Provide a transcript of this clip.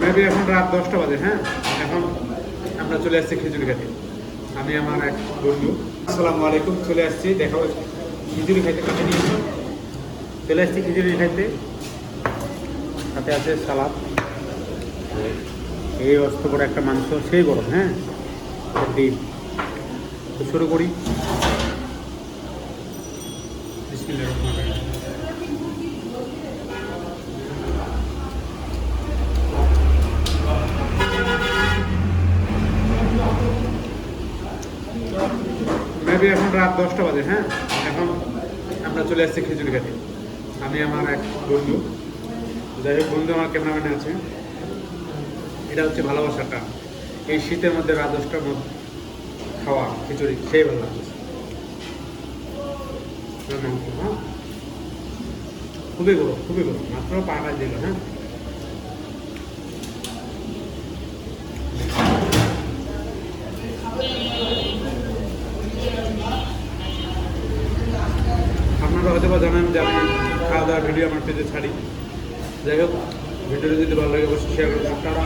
Maybe এখন রাত দশটা বাজে হ্যাঁ? এখন আমরা চলে আসছি খিচুড়ি খেতে। আমি, আমার এক বন্ধু। আসসালামু আলাইকুম, চলে আসছি। দেখা খিচুড়ি খাইতে কাছে নিয়েছি চলে আসছি খিচুড়ি খাইতে। সাথে আছে সালাদ। এই অস্ত করে একটা মাংস, সেই গরম হ্যাঁ? ডিম। তো শুরু করি। বিসমিল্লাহির রহমানির মেবি এখন রাত দশটা বাজে হ্যাঁ? এখন আমরা চলে আসছি খিচুড়ি খেতে আমি, আমার এক বন্ধু। যাই হোক, বন্ধু আমার ক্যামেরাম্যানে আছে। এটা হচ্ছে ভালোবাসাটা। এই শীতের মধ্যে রাত দশটার মধ্যে খাওয়া, খিচুড়ি খেয়ে ভালো লাগছে। হ্যাঁ? খুবই গরম খুবই গরম। মাত্র পাটা দিল হ্যাঁ? হয়তো বা জানেন যে আমি খাওয়া দাওয়ার ভিডিও আমার পেজে ছাড়ি। যাই হোক, ভিডিওটা যদি ভালো লাগে অবশ্যই শেয়ার করবেন। আপনারা